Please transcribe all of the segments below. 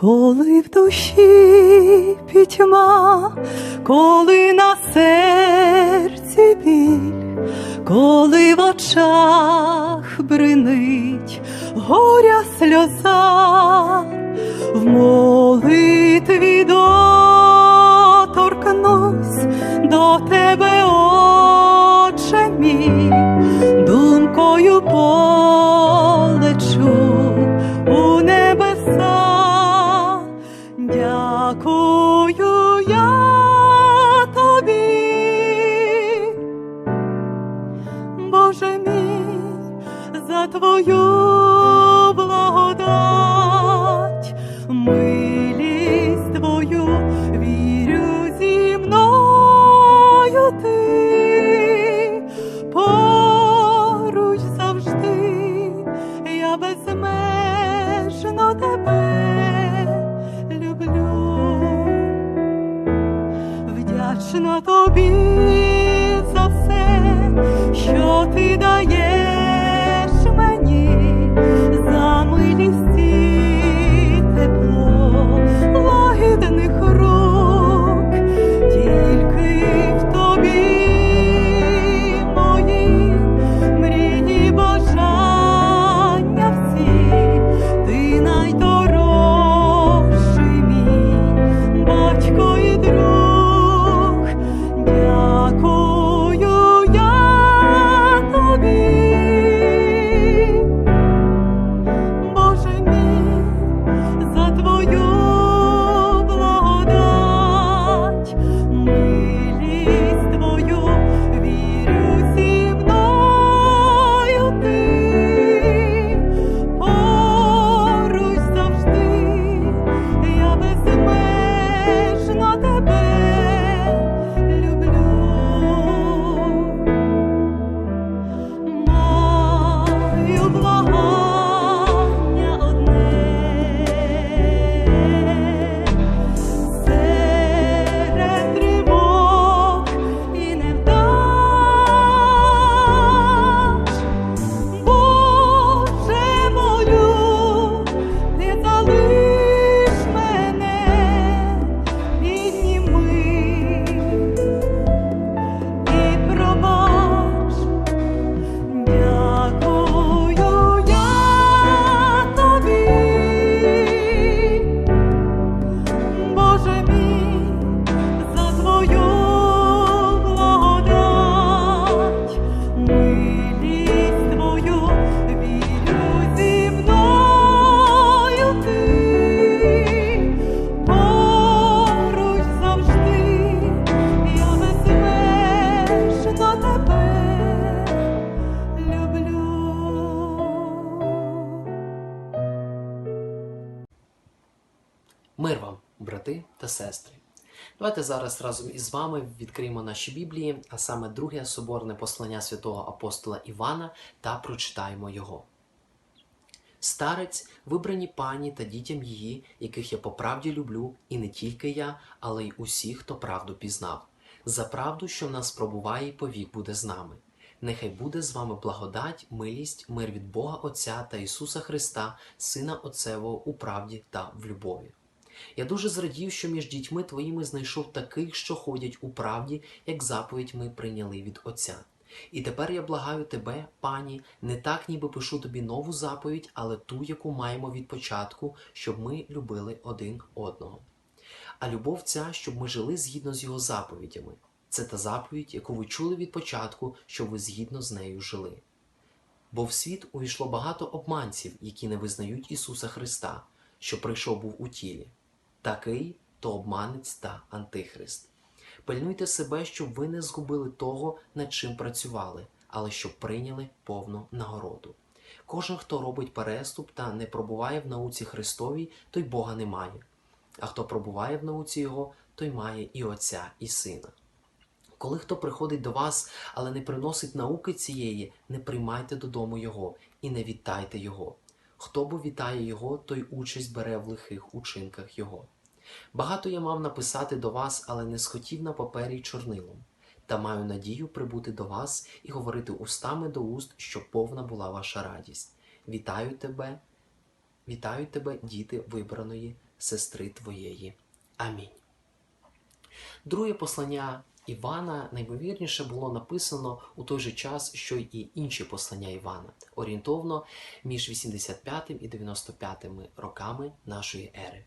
коли в душі пітьма, коли на серці біль, коли в очах бринить горя сльоза, в молитві доторкнусь до тебе, Отче мій, думкою твою брати та сестри. Давайте зараз разом із вами відкриємо наші Біблії, а саме друге соборне послання святого апостола Івана та прочитаємо його. Старець, вибрані пані та дітям її, яких я по правді люблю, і не тільки я, але й усі, хто правду пізнав. За правду, що в нас пробуває і повік буде з нами. Нехай буде з вами благодать, милість, мир від Бога Отця та Ісуса Христа, Сина Отцевого у правді та в любові. Я дуже зрадів, що між дітьми твоїми знайшов таких, що ходять у правді, як заповідь ми прийняли від Отця. І тепер я благаю тебе, пані, не так, ніби пишу тобі нову заповідь, але ту, яку маємо від початку, щоб ми любили один одного. А любов ця, щоб ми жили згідно з його заповідями. Це та заповідь, яку ви чули від початку, щоб ви згідно з нею жили. Бо в світ увійшло багато обманців, які не визнають Ісуса Христа, що прийшов був у тілі. Такий то обманець та антихрист. Пильнуйте себе, щоб ви не згубили того, над чим працювали, але щоб прийняли повну нагороду. Кожен, хто робить переступ та не пробуває в науці Христовій, той Бога не має. А хто пробуває в науці Його, той має і Отця, і Сина. Коли хто приходить до вас, але не приносить науки цієї, не приймайте додому його і не вітайте його. Хто бо вітає його, той участь бере в лихих учинках його. Багато я мав написати до вас, але не схотів на папері й чорнилом. Та маю надію прибути до вас і говорити устами до уст, щоб повна була ваша радість. Вітаю тебе, вітаю тебе, діти вибраної сестри твоєї. Амінь. Друге послання Івана найімовірніше було написано у той же час, що й інші послання Івана, орієнтовно між 85 і 95 роками нашої ери.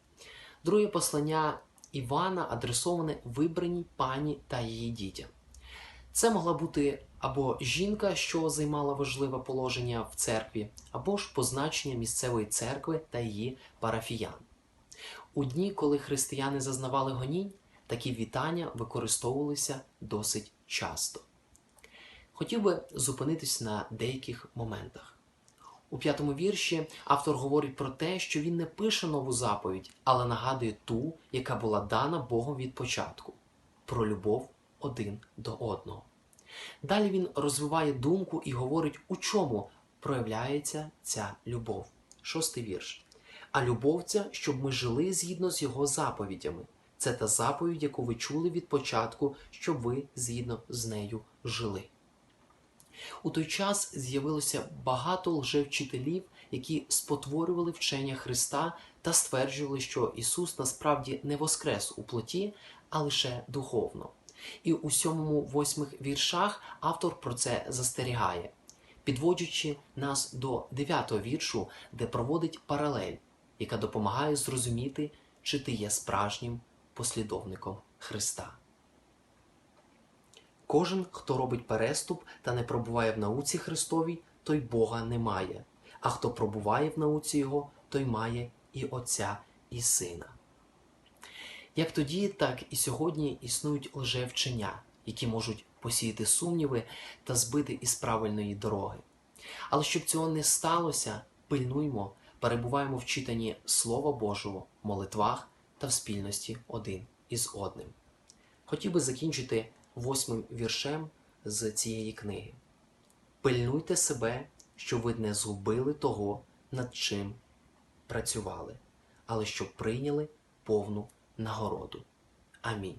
Друге послання Івана адресоване вибраній пані та її дітям. Це могла бути або жінка, що займала важливе положення в церкві, або ж позначення місцевої церкви та її парафіян. У дні, коли християни зазнавали гонінь, такі вітання використовувалися досить часто. Хотів би зупинитись на деяких моментах. У п'ятому вірші автор говорить про те, що він не пише нову заповідь, але нагадує ту, яка була дана Богом від початку про любов один до одного. Далі він розвиває думку і говорить, у чому проявляється ця любов. Шостий вірш. А любов ця, щоб ми жили згідно з його заповідями. Це та заповідь, яку ви чули від початку, щоб ви згідно з нею жили. У той час з'явилося багато лжевчителів, які спотворювали вчення Христа та стверджували, що Ісус насправді не воскрес у плоті, а лише духовно. І у сьомому восьмих віршах автор про це застерігає, підводячи нас до дев'ятого віршу, де проводить паралель, яка допомагає зрозуміти, чи ти є справжнім послідовником Христа. Кожен, хто робить переступ та не пробуває в науці Христовій, той Бога не має, а хто пробуває в науці Його, той має і Отця, і Сина. Як тоді, так і сьогодні існують лжевчення, які можуть посіяти сумніви та збити із правильної дороги. Але щоб цього не сталося, пильнуймо, перебуваємо в читанні Слова Божого, молитвах та в спільності один із одним. Хотів би закінчити восьмим віршем з цієї книги. Пильнуйте себе, щоб ви не згубили того, над чим працювали, але щоб прийняли повну нагороду. Амінь.